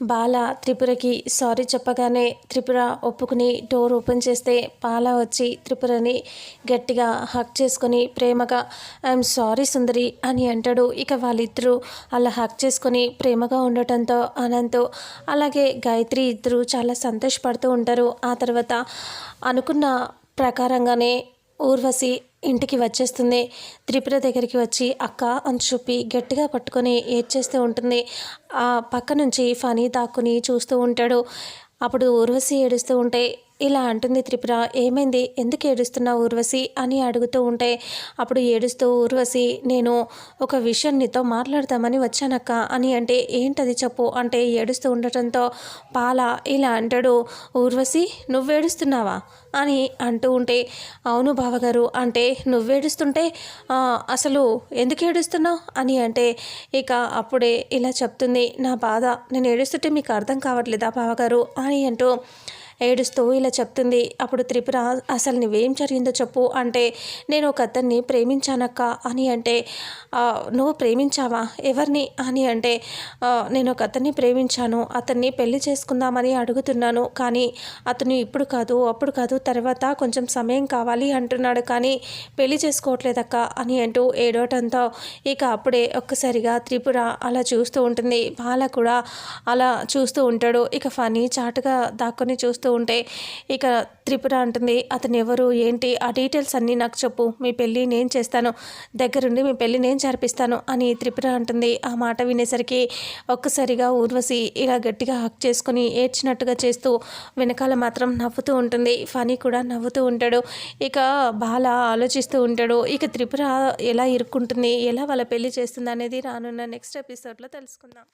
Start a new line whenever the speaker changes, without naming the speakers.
బాల త్రిపురకి sorry చెప్పగానే త్రిపుర ఒప్పుకుని door open చేస్తే బాల వచ్చి త్రిపురని గట్టిగా హక్ చేసుకొని ప్రేమగా ఐఎమ్ సారీ సుందరి అని అంటాడు. ఇక వాళ్ళిద్దరూ అలా హక్ చేసుకొని ప్రేమగా ఉండటంతో అనంతో అలాగే గాయత్రి ఇద్దరు చాలా సంతోషపడుతూ ఉంటారు. ఆ తర్వాత అనుకున్న ప్రకారంగానే ఊర్వశి ఇంటికి వచ్చేస్తుంది. త్రిపుర దగ్గరికి వచ్చి అక్క అని చూపి గట్టిగా పట్టుకొని ఏడ్చేస్తూ ఉంటుంది. ఆ పక్క నుంచి ఫనీ దాక్కుని చూస్తూ ఉంటాడు. అప్పుడు ఊర్వశి ఏడుస్తూ ఉంటే ఇలా అంటుంది త్రిపుర ఏమైంది? ఎందుకు ఏడుస్తున్నావు ఊర్వశి? అని అడుగుతూ ఉంటే అప్పుడు ఏడుస్తూ ఊర్వశి నేను ఒక విషయం నీతో మాట్లాడదామని వచ్చానక్క అని అంటే ఏంటది చెప్పు అంటే ఏడుస్తూ ఉండటంతో పాల? ఇలా అంటాడు ఊర్వశి నువ్వేడుస్తున్నావా? అని అంటూ ఉంటే అవును బావగారు అంటే నువ్వేడుస్తుంటే అసలు ఎందుకు ఏడుస్తున్నావు? అని అంటే ఇక అప్పుడే ఇలా చెప్తుంది నా బాధ నేను ఏడుస్తుంటే మీకు అర్థం కావట్లేదా బావగారు? అని అంటూ ఏడుస్తూ ఇలా చెప్తుంది. అప్పుడు త్రిపుర అసలు నువ్వేం జరిగిందో చెప్పు. అంటే నేను ఒక అతన్ని ప్రేమించానక్క అని అంటే నువ్వు ప్రేమించావా? ఎవరిని? అని అంటే నేను ఒక అతన్ని ప్రేమించాను. అతన్ని పెళ్ళి చేసుకుందామని అడుగుతున్నాను. కానీ అతను ఇప్పుడు కాదు అప్పుడు కాదు. తర్వాత కొంచెం సమయం కావాలి అంటున్నాడు. కానీ పెళ్ళి చేసుకోవట్లేదక్క అని అంటూ ఏడవటంతో ఇక అప్పుడే ఒక్కసారిగా త్రిపుర అలా చూస్తూ ఉంటుంది. బాల కూడా అలా చూస్తూ ఉంటాడు. ఇక ఫనీ చాటుగా దాక్కుని చూస్తూ చేస్తూ ఉంటే ఇక త్రిపుర అంటుంది అతను ఎవరు? ఏంటి? ఆ డీటెయిల్స్ అన్నీ నాకు చెప్పు. మీ పెళ్ళి నేను చేస్తాను. దగ్గరుండి మీ పెళ్ళి నేను జరిపిస్తాను అని త్రిపుర అంటుంది. ఆ మాట వినేసరికి ఒక్కసారిగా ఊర్వశి ఇలా గట్టిగా హక్ చేసుకుని ఏడ్చినట్టుగా చేస్తూ వెనకాల మాత్రం నవ్వుతూ ఉంటుంది. ఫనీ కూడా నవ్వుతూ ఉంటాడు. ఇక బాల ఆలోచిస్తూ ఉంటాడు. ఇక త్రిపుర ఎలా ఇరుక్కుంటుంది? ఎలా వాళ్ళ పెళ్ళి చేస్తుంది అనేది రానున్న నెక్స్ట్ ఎపిసోడ్లో తెలుసుకుందాం.